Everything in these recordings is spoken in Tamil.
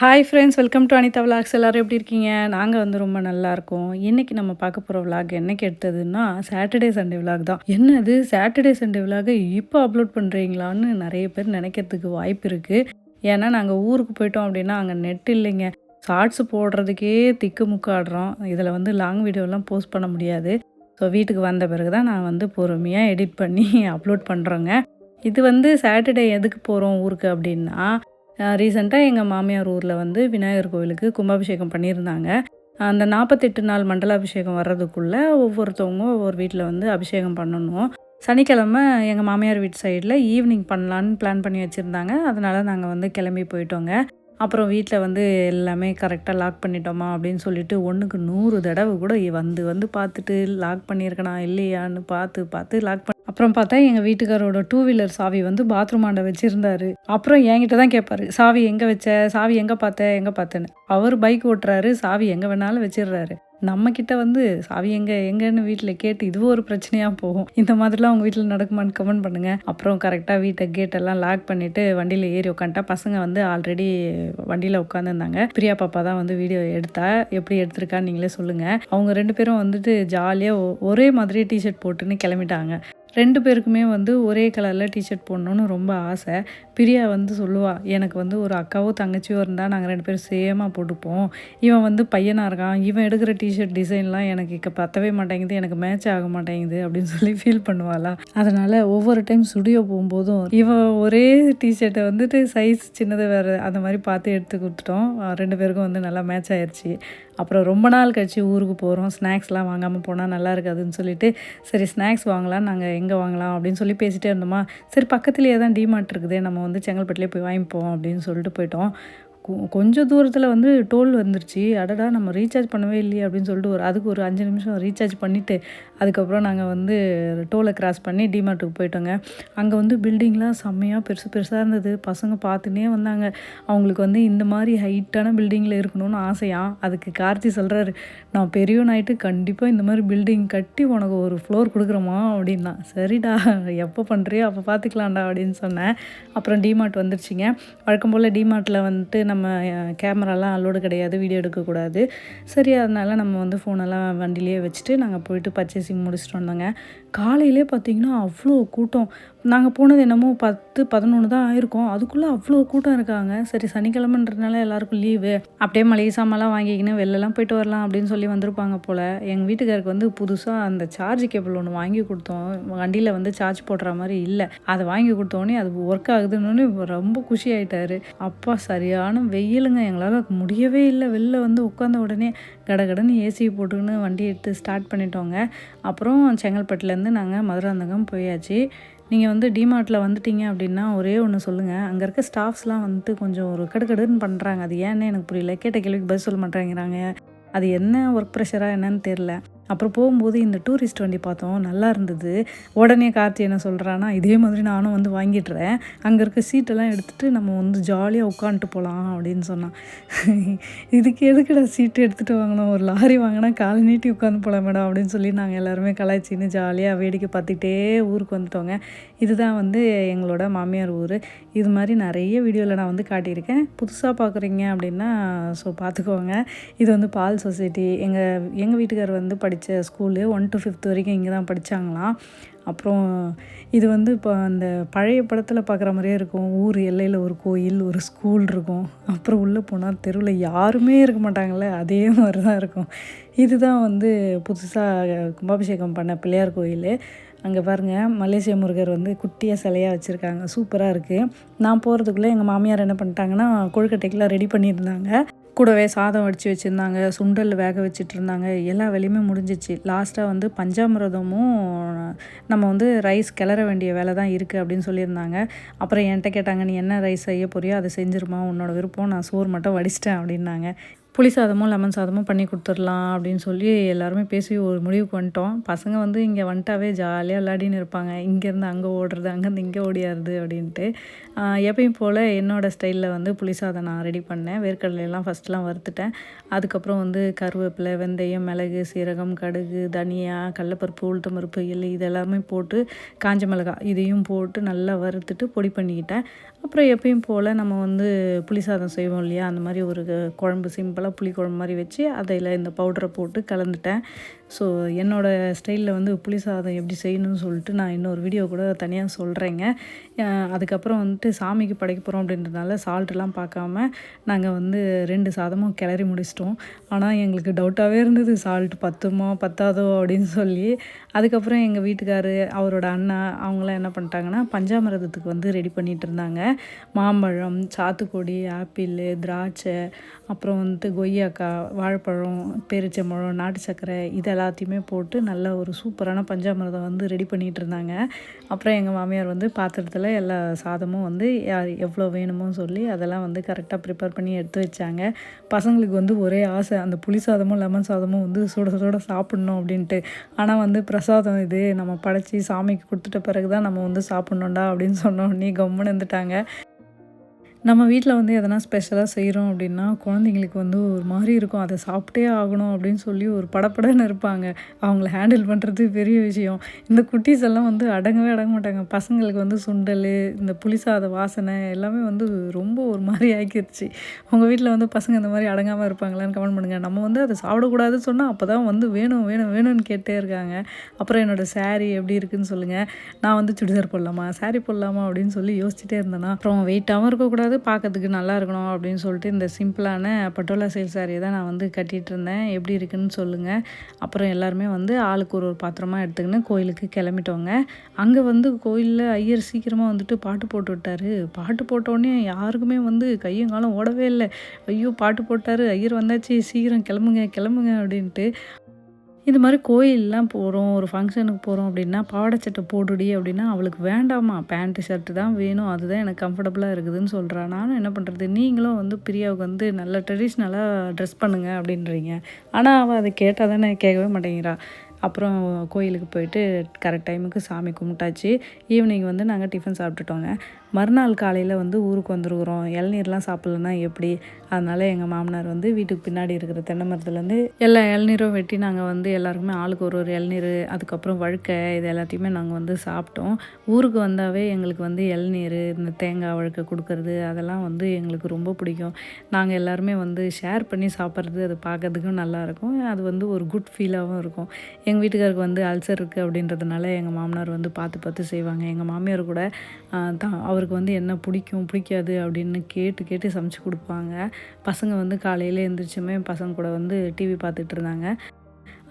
Hi friends welcome to Anitha vlogs எல்லோரும் எப்படி இருக்கீங்க? நாங்கள் வந்து ரொம்ப நல்லாயிருக்கோம் இன்றைக்கி நம்ம பார்க்க போகிற விலாக் என்னைக்கு எடுத்ததுன்னா சாட்டர்டே சண்டே விலாக் தான். என்னது? சாட்டர்டே சண்டே விலாகை இப்போ அப்லோட் பண்ணுறீங்களான்னு நிறைய பேர் நினைக்கிறதுக்கு வாய்ப்பு இருக்குது ஏன்னா நாங்கள் ஊருக்கு போயிட்டோம் அப்படின்னா அங்கே நெட் இல்லைங்க. ஷார்ட்ஸ் போடுறதுக்கே திக்கு முக்காடுறோம். இதில் வந்து லாங் வீடியோலாம் போஸ்ட் பண்ண முடியாது. ஸோ வீட்டுக்கு வந்த பிறகு தான் நான் வந்து பொறுமையாக எடிட் பண்ணி அப்லோட் பண்ணுறோங்க இது வந்து சாட்டர்டே எதுக்கு போகிறோம் ஊருக்கு அப்படின்னா ரீசெண்டாக எங்கள் மாமியார் ஊரில் வந்து விநாயகர் கோவிலுக்கு கும்பாபிஷேகம் பண்ணியிருந்தாங்க. அந்த நாற்பத்தெட்டு நாள் மண்டலாபிஷேகம் வர்றதுக்குள்ளே ஒவ்வொருத்தவங்க ஒவ்வொரு வீட்டில் வந்து அபிஷேகம் பண்ணணும். சனிக்கிழமை எங்கள் மாமியார் வீட்டு சைடில் ஈவினிங் பண்ணலான்னு பிளான் பண்ணி வச்சுருந்தாங்க. அதனால் நாங்கள் வந்து கிளம்பி போயிட்டோங்க. அப்புறம் வீட்டில் வந்து எல்லாமே கரெக்டாக லாக் பண்ணிட்டோமா அப்படின்னு சொல்லிட்டு ஒன்றுக்கு நூறு தடவை கூட வந்து வந்து பார்த்துட்டு லாக் பண்ணியிருக்கனா இல்லையான்னு பார்த்து பார்த்து லாக் பண்ணி அப்புறம் பார்த்தா எங்கள் வீட்டுக்காரோட டூ வீலர் சாவி வந்து பாத்ரூம் ஆண்ட வச்சுருந்தாரு. அப்புறம் என்கிட்ட தான் கேட்பாரு சாவி எங்கே வச்ச? சாவி எங்கே பார்த்த? எங்கே பார்த்தேன்னு? அவர் பைக் ஓட்டுறாரு சாவி எங்கே வேணாலும் வச்சிடுறாரு. நம்மக்கிட்ட வந்து சாவி எங்கே எங்கன்னு வீட்டில் கேட்டு இதுவும் ஒரு பிரச்சனையாக போகும். இந்த மாதிரிலாம் உங்கள் வீட்டில் நடக்குமான்னு கமெண்ட் பண்ணுங்கள் அப்புறம் கரெக்டாக வீட்டை கேட்டெல்லாம் லாக் பண்ணிவிட்டு வண்டியில் ஏறி உட்காந்துட்டா பசங்க வந்து ஆல்ரெடி வண்டியில் உட்காந்துருந்தாங்க பிரியா பாப்பா தான் வந்து வீடியோ எடுத்தா எப்படி எடுத்திருக்கான்னு நீங்களே சொல்லுங்கள் அவங்க ரெண்டு பேரும் வந்துட்டு ஜாலியாக ஒரே மாதிரி டிஷர்ட் போட்டுன்னு கிளம்பிட்டாங்க. ரெண்டு பேருக்குமே வந்து ஒரே கலரில் டிஷர்ட் போடணுன்னு ரொம்ப ஆசை. பிரியா வந்து சொல்லுவாள் எனக்கு வந்து ஒரு அக்காவோ தங்கச்சியோ இருந்தால் நாங்கள் ரெண்டு பேரும் சேமாக போட்டுப்போம். இவன் வந்து பையனாக இருக்கான். இவன் எடுக்கிற டிஷர்ட் டிசைன்லாம் எனக்கு இக்க பத்தவே மாட்டேங்குது. எனக்கு மேட்ச் ஆக மாட்டேங்குது அப்படின்னு சொல்லி ஃபீல் பண்ணுவாளா. அதனால் ஒவ்வொரு டைம் ஸ்டுடியோ போகும்போதும் இவன் ஒரே டிஷர்ட்டை வந்துட்டு சைஸ் சின்னது வேறு அந்த மாதிரி பார்த்து எடுத்து கொடுத்துட்டோம். ரெண்டு பேருக்கும் வந்து நல்லா மேட்ச் ஆயிடுச்சு அப்புறம் ரொம்ப நாள் கழிச்சு ஊருக்கு போகிறோம் ஸ்நாக்ஸ்லாம் வாங்காமல் போனால் நல்லா இருக்காதுன்னு சொல்லிட்டு சரி ஸ்நாக்ஸ் வாங்கலாம். நாங்கள் எங்கே வாங்கலாம்? அப்படின்னு சொல்லி பேசிகிட்டே இருந்தோமா. சரி பக்கத்துலேயே தான் டிமார்ட் இருக்குது. நம்ம வந்து செங்கல்பட்டுலேயே போய் வாங்கிப்போம் அப்படின்னு சொல்லிட்டு போயிட்டோம். கொஞ்சம் தூரத்தில் வந்து டோல் வந்துருச்சு. அடடா நம்ம ரீசார்ஜ் பண்ணவே இல்லையே அப்படின்னு சொல்லிட்டு ஒரு அதுக்கு ஒரு அஞ்சு நிமிஷம் ரீசார்ஜ் பண்ணிவிட்டு அதுக்கப்புறம் நாங்கள் வந்து டோலை கிராஸ் பண்ணி டிமார்ட்டுக்கு போயிட்டோங்க. அங்கே வந்து பில்டிங்லாம் செம்மையாக பெருசு பெருசாக இருந்தது. பசங்க பார்த்துனே வந்தாங்க. அவங்களுக்கு வந்து இந்த மாதிரி ஹைட்டான பில்டிங்கில் இருக்கணும்னு ஆசையாக அதுக்கு கார்த்தி சொல்கிறாரு நான் பெரியவன் ஆகிட்டு கண்டிப்பாக இந்த மாதிரி பில்டிங் கட்டி உனக்கு ஒரு ஃப்ளோர் கொடுக்குறோமா அப்படின்னா. சரிடா எப்போ பண்ணுறியோ அப்போ பார்த்துக்கலாம்டா அப்படின்னு சொன்னேன். அப்புறம் டிமார்ட் வந்துருச்சுங்க. வழக்கம் போல் டிமார்ட்டில் வந்துட்டு நம்ம நம்ம கேமராலாம் அலோடு கிடையாது வீடியோ எடுக்கக்கூடாது. சரி அதனால் நம்ம வந்து ஃபோனெல்லாம் வண்டிலேயே வச்சுட்டு நாங்கள் போயிட்டு பர்ச்சேசிங் முடிச்சுட்டு வந்தோங்க. காலையிலே பார்த்திங்கன்னா அவ்வளோ கூட்டம். நாங்கள் போனது என்னமோ பத்து பதினொன்று தான் ஆயிருக்கோம். அதுக்குள்ளே அவ்வளோ கூட்டம் இருக்காங்க. சரி சனிக்கிழமைன்றதுனால எல்லாருக்கும் லீவு அப்படியே மளிகை சாமான்லாம் வாங்கிக்கின்னு வெளிலலாம் போயிட்டு வரலாம் அப்படின்னு சொல்லி வந்திருப்பாங்க போல். எங்கள் வீட்டுக்காருக்கு வந்து புதுசாக அந்த சார்ஜ் கேபிள் ஒன்று வாங்கி கொடுத்தோம். வண்டியில் வந்து சார்ஜ் போடுற மாதிரி இல்லை. அதை வாங்கி கொடுத்தோடனே அது ஒர்க் ஆகுதுன்னு ரொம்ப குஷி ஆகிட்டாரு அப்பா சரியான வெயிலுங்க. எங்களால் முடியவே இல்லை. வெளில வந்து உட்காந்த உடனே கடகடன்னு ஏசியை போட்டுக்கின்னு வண்டி எடுத்து ஸ்டார்ட் பண்ணிட்டோங்க. அப்புறம் செங்கல்பட்டுலேருந்து நாங்கள் மதுராந்தகம் போயாச்சு. நீங்கள் வந்து டிமார்ட்டில் வந்துட்டீங்க அப்படின்னா ஒரே ஒன்று சொல்லுங்கள் அங்கே இருக்க ஸ்டாஃப்ஸ்லாம் வந்துட்டு கொஞ்சம் ஒரு கடுக்கடுன்னு பண்ணுறாங்க அது ஏன்னு எனக்கு புரியல. கேட்ட கேள்விக்கு பதில் சொல்ல மாட்டேங்கிறாங்க. அது என்ன ஒர்க் ப்ரெஷராக என்னன்னு தெரில அப்புறம் போகும்போது இந்த டூரிஸ்ட் வண்டி பார்த்தோம் நல்லா இருந்தது. உடனே கார்த்தி என்ன சொல்கிறான்னா இதே மாதிரி நானும் வந்து வாங்கிட்டுறேன் அங்கே இருக்க சீட்டெல்லாம் எடுத்துகிட்டு நம்ம வந்து ஜாலியாக உட்காந்துட்டு போகலாம் அப்படின்னு சொன்னான். இதுக்கு எதுக்குடா சீட்டு எடுத்துகிட்டு வாங்கணும்? ஒரு லாரி வாங்கினா காலை நீட்டி உட்காந்து போகலாம் மேடம் அப்படின்னு சொல்லி நாங்கள் எல்லாருமே கலாய்ச்சின்னு ஜாலியாக வேடிக்கை பார்த்துக்கிட்டே ஊருக்கு வந்துட்டோங்க. இதுதான் வந்து எங்களோட மாமியார் ஊர். இது மாதிரி நிறைய வீடியோவில் நான் வந்து காட்டியிருக்கேன். புதுசாக பார்க்குறீங்க அப்படின்னா ஸோ பார்த்துக்கோங்க. இது வந்து பால் சொசைட்டி. எங்கள் எங்கள் வீட்டுக்கார் வந்து படி படித்த ஸ்கூலு ஒன் டு ஃபிஃப்த் வரைக்கும் இங்கே தான் படித்தாங்களாம் அப்புறம் இது வந்து இப்போ அந்த பழைய படத்தில் பார்க்குற மாதிரியே இருக்கும். ஊர் எல்லையில் ஒரு கோயில் ஒரு ஸ்கூல் இருக்கும். அப்புறம் உள்ளே போனால் தெருவில் யாருமே இருக்க மாட்டாங்கள்ல அதே மாதிரி தான் இருக்கும். இதுதான் வந்து புதுசாக கும்பாபிஷேகம் பண்ண பிள்ளையார் கோயில். அங்கே பாருங்கள் மலேசிய முருகர் வந்து குட்டியாக சிலையாக வச்சுருக்காங்க. சூப்பராக இருக்குது நான் போகிறதுக்குள்ளே எங்கள் மாமியார் என்ன பண்ணிட்டாங்கன்னா கொழுக்கட்டைக்கெலாம் ரெடி பண்ணியிருந்தாங்க. கூடவே சாதம் வடித்து வச்சுருந்தாங்க சுண்டல் வேக வச்சுட்டு இருந்தாங்க எல்லா வேலையுமே முடிஞ்சிச்சு. லாஸ்ட்டாக வந்து பஞ்சாமிரதமும் நம்ம வந்து ரைஸ் கிளற வேண்டிய வேலை தான் இருக்குது அப்படின்னு சொல்லியிருந்தாங்க. அப்புறம் என்கிட்ட கேட்டாங்க நீ என்ன ரைஸ் செய்ய போறியோ அதை செஞ்சிருமா உன்னோட விருப்பம் நான் சோறு மட்டும் வடிச்சிட்டேன் அப்படின்னாங்க. புளி சாதமும் லெமன் சாதமும் பண்ணி கொடுத்துடலாம் அப்படின்னு சொல்லி எல்லாருமே பேசி ஒரு முடிவுக்கு வந்துட்டோம். பசங்க வந்து இங்கே வந்துட்டாவே ஜாலியாக விளையாடின்னு இருப்பாங்க. இங்கேருந்து அங்கே ஓடுறது அங்கேருந்து இங்கே ஓடியாருது அப்படின்ட்டு. எப்பயும் போல் என்னோடய ஸ்டைலில் வந்து புளி சாதம் நான் ரெடி பண்ணேன். வேர்க்கடலையெல்லாம் ஃபஸ்ட்லாம் வறுத்துட்டேன். அதுக்கப்புறம் வந்து கருவேப்பிலை வெந்தயம் மிளகு சீரகம் கடுகு தனியா கடலப்பருப்பு உளுத்தம்பருப்பு எள்ளு இதெல்லாமே போட்டு காஞ்ச மிளகாய் இதையும் போட்டு நல்லா வறுத்துட்டு பொடி பண்ணிக்கிட்டேன். அப்புறம் எப்பயும் போல் நம்ம வந்து புளி சாதம் செய்வோம் இல்லையா? அந்த மாதிரி ஒரு குழம்பு சிம்பிளாக புளிக்குழம்பு மாதிரி வச்சு அதில் இந்த பவுடரை போட்டு கலந்துட்டேன். ஸோ என்னோடய ஸ்டைலில் வந்து புளி சாதம் எப்படி செய்யணும்னு சொல்லிட்டு நான் இன்னொரு வீடியோ கூட தனியாக சொல்கிறேங்க அதுக்கப்புறம் வந்துட்டு சாமிக்கு படைக்க போகிறோம் அப்படின்றதுனால சால்ட்லாம் பார்க்காம நாங்கள் வந்து ரெண்டு சாதமும் கிளறி முடிச்சிட்டோம். ஆனால் எங்களுக்கு டவுட்டாகவே இருந்தது. சால்ட் பத்துமோ பத்தாதோ அப்படின்னு சொல்லி. அதுக்கப்புறம் எங்கள் வீட்டுக்காரு அவரோட அண்ணா அவங்களாம் என்ன பண்ணிட்டாங்கன்னா பஞ்சாமிரதத்துக்கு வந்து ரெடி பண்ணிகிட்டு இருந்தாங்க. மாம்பழம் சாத்துக்குடி ஆப்பிள் திராட்சை அப்புறம் வந்துட்டு கொய்யாக்காய் வாழைப்பழம் பேரிச்சம்பழம் நாட்டு சர்க்கரை இதெல்லாம் எல்லாத்தையுமே போட்டு நல்ல ஒரு சூப்பரான பஞ்சாமிரதம் வந்து ரெடி பண்ணிகிட்டு இருந்தாங்க அப்புறம் எங்கள் மாமியார் வந்து பாத்திரத்தில் எல்லா சாதமும் வந்து எவ்வளோ வேணுமோ சொல்லி அதெல்லாம் வந்து கரெக்டாக ப்ரிப்பேர் பண்ணி எடுத்து வச்சாங்க. பசங்களுக்கு வந்து ஒரே ஆசை அந்த புளி சாதமும் லெமன் சாதமும் வந்து சுட சுட சாப்பிட்ணும் அப்படின்ட்டு. ஆனால் வந்து பிரசாதம் இது நம்ம படைச்சி சாமிக்கு கொடுத்துட்ட பிறகு தான் நம்ம வந்து சாப்பிட்ணுண்டா அப்படின்னு சொன்னோடனே கம்முன்னு இருந்துட்டாங்க. நம்ம வீட்டில் வந்து எதனா ஸ்பெஷலாக செய்கிறோம் அப்படின்னா குழந்தைங்களுக்கு வந்து ஒரு மாதிரி இருக்கும். அதை சாப்பிட்டே ஆகணும் அப்படின்னு சொல்லி ஒரு படப்படன்னு இருப்பாங்க. அவங்கள ஹேண்டில் பண்ணுறது பெரிய விஷயம். இந்த குட்டீஸ் எல்லாம் வந்து அடங்கவே அடங்க மாட்டாங்க. பசங்களுக்கு வந்து சுண்டல் இந்த புளிசாத வாசனை எல்லாமே வந்து ரொம்ப ஒரு மாதிரி ஆக்கிடுச்சு உங்கள் வீட்டில் வந்து பசங்க இந்த மாதிரி அடங்காமல் இருப்பாங்களான்னு கமெண்ட் பண்ணுங்கள் நம்ம வந்து அதை சாப்பிடக்கூடாதுன்னு சொன்னால் அப்போ தான் வந்து வேணும் வேணும் வேணும்னு கேட்டே இருக்காங்க. அப்புறம் என்னோடய சாரீ எப்படி இருக்குதுன்னு சொல்லுங்கள் நான் வந்து சுடிதார் போடலாமா சாரீ போடலாமா அப்படின்னு சொல்லி யோசிச்சுட்டே இருந்தேன்னா அப்புறம் வெயிட்டாகவும் இருக்கக்கூடாது. பார்க்கறதுக்கு நல்லா இருக்கணும் அப்படின்னு சொல்லிட்டு இந்த சிம்பிளான பட்டோலா சேல் சாரியை தான் நான் வந்து கட்டிகிட்டு இருந்தேன். எப்படி இருக்குன்னு சொல்லுங்கள் அப்புறம் எல்லாருமே வந்து ஆளுக்கு ஒரு ஒரு பாத்திரமாக எடுத்துக்கின்னு கோயிலுக்கு கிளம்பிட்டோங்க. அங்கே வந்து கோயிலில் ஐயர் சீக்கிரமாக வந்துட்டு பாட்டு போட்டு விட்டார். பாட்டு போட்டோடனே யாருக்குமே வந்து கையும் காலம் ஓடவே இல்லை. ஐயோ பாட்டு போட்டார். ஐயர் வந்தாச்சு. சீக்கிரம் கிளம்புங்க கிளம்புங்க அப்படின்ட்டு இது மாதிரி கோயிலெலாம் போகிறோம் ஒரு ஃபங்க்ஷனுக்கு போகிறோம் அப்படின்னா பாவாடை சட்டை போட்டுடி அப்படின்னா அவளுக்கு வேண்டாமா பேண்ட்டு ஷர்ட்டு தான் வேணும். அதுதான் எனக்கு கம்ஃபர்டபுளாக இருக்குதுன்னு சொல்கிறான் நானும் என்ன பண்ணுறது நீங்களும் வந்து பிரியாவுக்கு வந்து நல்ல ட்ரெடிஷ்னலாக ட்ரெஸ் பண்ணுங்கள் அப்படின்றீங்க. ஆனால் அவள் அதை கேட்டால் தானே கேட்கவே மாட்டேங்கிறா. அப்புறம் கோயிலுக்கு போயிட்டு கரெக்ட் டைமுக்கு சாமி கும்பிட்டாச்சு. ஈவினிங் வந்து நாங்கள் டிஃபன் சாப்பிட்டுட்டோங்க. மறுநாள் காலையில் வந்து ஊருக்கு வந்துருக்குறோம். இளநீர்லாம் சாப்பிட்லன்னா எப்படி? அதனால் எங்கள் மாமனார் வந்து வீட்டுக்கு பின்னாடி இருக்கிற தென்னை மரத்துலேருந்து எல்லா இளநீரும் வெட்டி நாங்கள் வந்து எல்லாருக்குமே ஆளுக்கு ஒரு ஒரு இளநீர் அதுக்கப்புறம் வழுக்கை இது எல்லாத்தையுமே நாங்கள் வந்து சாப்பிட்டோம். ஊருக்கு வந்தாவே எங்களுக்கு வந்து இளநீர் இந்த தேங்காய் வழுக்கை கொடுக்கறது அதெல்லாம் வந்து எங்களுக்கு ரொம்ப பிடிக்கும். நாங்கள் எல்லாருமே வந்து ஷேர் பண்ணி சாப்பிட்றது அது பார்க்கறதுக்கும் நல்லாயிருக்கும் அது வந்து ஒரு குட் ஃபீலாகவும் இருக்கும். எங்கள் வீட்டுக்காருக்கு வந்து அல்சர் இருக்குது அப்படின்றதுனால எங்கள் மாமனார் வந்து பார்த்து பார்த்து செய்வாங்க. எங்கள் மாமியார் கூட தான் அவருக்கு வந்து என்ன பிடிக்கும் பிடிக்காது அப்படின்னு கேட்டு கேட்டு சமைச்சு கொடுப்பாங்க. பசங்க வந்து காலையில் எழுந்திரிச்சுமே பசங்க கூட வந்து டிவி பார்த்துட்டு இருந்தாங்க.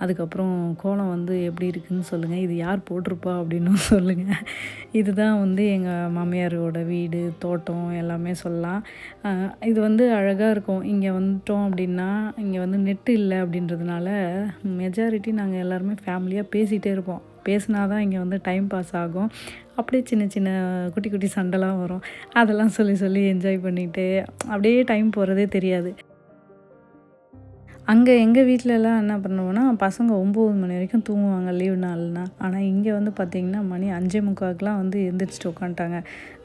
அதுக்கப்புறம் கோலம் வந்து எப்படி இருக்குதுன்னு சொல்லுங்கள் இது யார் போட்டிருப்பா அப்படின்னும் சொல்லுங்கள் இதுதான் வந்து எங்கள் மாமியாரோட வீடு தோட்டம் எல்லாமே சொல்லலாம். இது வந்து அழகாக இருக்கும். இங்கே வந்துட்டோம் அப்படின்னா இங்கே வந்து நெட்டு இல்லை அப்படின்றதுனால மெஜாரிட்டி நாங்கள் எல்லாருமே ஃபேமிலியாக பேசிகிட்டே இருப்போம். பேசினா தான் இங்கே வந்து டைம் பாஸ் ஆகும். அப்படியே சின்ன சின்ன குட்டி குட்டி சண்டைலாம் வரும். அதெல்லாம் சொல்லி சொல்லி என்ஜாய் பண்ணிவிட்டு அப்படியே டைம் போகிறதே தெரியாது. அங்கே எங்கள் வீட்டிலலாம் என்ன பண்ணுவோன்னா பசங்க ஒம்பது மணி வரைக்கும் தூங்குவாங்க லீவ் நாள்னா. ஆனால் இங்கே வந்து பார்த்திங்கன்னா மணி அஞ்சே முக்காக்கெலாம் வந்து எழுந்திரிச்சிட்டு உட்காந்துட்டாங்க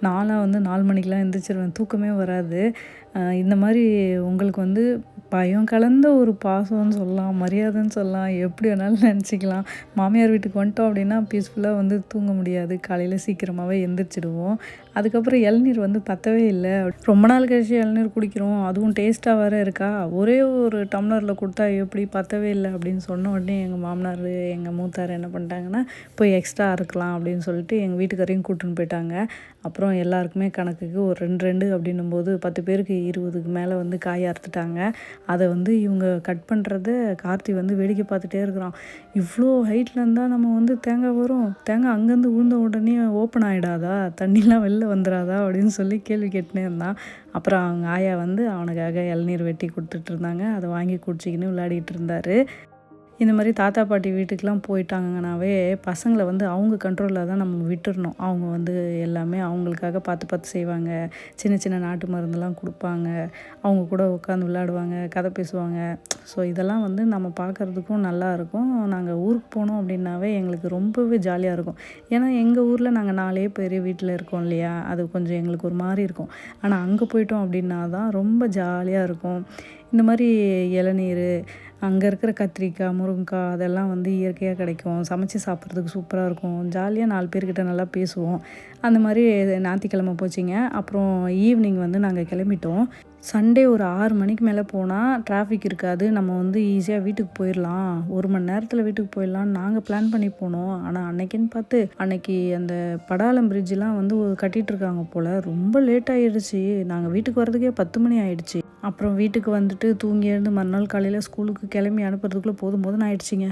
நாளாக வந்து நாலு மணிக்கெலாம் எழுந்திரிச்சிருவேன் தூக்கமே வராது. இந்த மாதிரி உங்களுக்கு வந்து பயம் கலந்த ஒரு பாசம்னு சொல்லலாம் மரியாதைன்னு சொல்லலாம் எப்படி வேணாலும் நினச்சிக்கலாம். மாமியார் வீட்டுக்கு வந்துட்டோம் அப்படின்னா பீஸ்ஃபுல்லாக வந்து தூங்க முடியாது. காலையில் சீக்கிரமாகவே எந்திரிச்சிடுவோம். அதுக்கப்புறம் இளநீர் வந்து பத்தவே இல்லை. ரொம்ப நாள் கழிச்சு இளநீர் குடிக்கிறோம். அதுவும் டேஸ்ட்டாக வேறு இருக்கா? ஒரே ஒரு டம்ளரில் கொடுத்தா எப்படி பத்தவே இல்லை அப்படின்னு சொன்ன உடனே எங்கள் மாமனார் எங்கள் மூத்தார் என்ன பண்ணிட்டாங்கன்னா போய் எக்ஸ்ட்ரா இருக்கலாம் அப்படின்னு சொல்லிட்டு எங்கள் வீட்டுக்காரையும் கூட்டின்னு போயிட்டாங்க. அப்புறம் எல்லாருக்குமே கணக்குக்கு ஒரு ரெண்டு ரெண்டு அப்படின்னும் போது பத்து பேருக்கு இருபதுக்கு மேலே வந்து காய அறுத்துட்டாங்க. அதை வந்து இவங்க கட் பண்ணுறத கார்த்தி வந்து வேடிக்கை பார்த்துட்டே இருக்கிறான். இவ்வளோ ஹைட்டில் இருந்தால் நம்ம வந்து தேங்காய் வரும். தேங்காய் அங்கேருந்து உழுந்த உடனே ஓப்பன் ஆகிடாதா தண்ணிலாம் வெளில வந்துடாதா? அப்படின்னு சொல்லி கேள்வி கேட்டுனே இருந்தான். அப்புறம் அவங்க ஆயா வந்து அவனுக்காக இளநீர் வெட்டி கொடுத்துட்டு இருந்தாங்க. அதை வாங்கி குடிச்சிக்கின்னு விளையாடிட்டு இருந்தார். இந்த மாதிரி தாத்தா பாட்டி வீட்டுக்கெலாம் போயிட்டாங்கனாவே பசங்களை வந்து அவங்க கண்ட்ரோலில் தான் நம்ம விட்டுடணும் அவங்க வந்து எல்லாமே அவங்களுக்காக பார்த்து பார்த்து செய்வாங்க. சின்ன சின்ன நாட்டு மருந்துலாம் கொடுப்பாங்க. அவங்க கூட உட்காந்து விளையாடுவாங்க கதை பேசுவாங்க. ஸோ இதெல்லாம் வந்து நம்ம பார்க்குறதுக்கும் நல்லாயிருக்கும் நாங்கள் ஊருக்கு போனோம் அப்படின்னாவே எங்களுக்கு ரொம்பவே ஜாலியாக இருக்கும். ஏன்னா எங்கள் ஊரில் நாங்கள் நாலே பேர் வீட்டில் இருக்கோம் இல்லையா? அது கொஞ்சம் எங்களுக்கு ஒரு மாதிரி இருக்கும். ஆனால் அங்கே போயிட்டோம் அப்படின்னா தான் ரொம்ப ஜாலியாக இருக்கும். இந்த மாதிரி இளநீர் அங்கே இருக்கிற கத்திரிக்காய் முருங்கைக்காய் அதெல்லாம் வந்து இயற்கையாக கிடைக்கும். சமைச்சு சாப்பிட்றதுக்கு சூப்பராக இருக்கும். ஜாலியாக நாலு பேர்கிட்ட நல்லா பேசுவோம். அந்த மாதிரி ஞாயிற்றுக்கிழமை போச்சுங்க. அப்புறம் ஈவினிங் வந்து நாங்கள் கிளம்பிட்டோம். சண்டே ஒரு ஆறு மணிக்கு மேலே போனால் டிராஃபிக் இருக்காது. நம்ம வந்து ஈஸியாக வீட்டுக்கு போயிடலாம் ஒரு மணி நேரத்தில் வீட்டுக்கு போயிடலாம்னு நாங்கள் பிளான் பண்ணி போனோம். ஆனால் அன்னைக்குன்னு பார்த்து அன்னைக்கு அந்த படாலம் பிரிட்ஜெலாம் வந்து ஒரு இருக்காங்க போல். ரொம்ப லேட் ஆகிடுச்சு நாங்கள் வீட்டுக்கு வரதுக்கே பத்து மணி ஆயிடுச்சு. அப்புறம் வீட்டுக்கு வந்துட்டு தூங்கி எழுந்து மறுநாள் காலையில் ஸ்கூலுக்கு கிளம்பி அனுப்புறதுக்குள்ளே போதும் போதும் ஆயிடுச்சிங்க.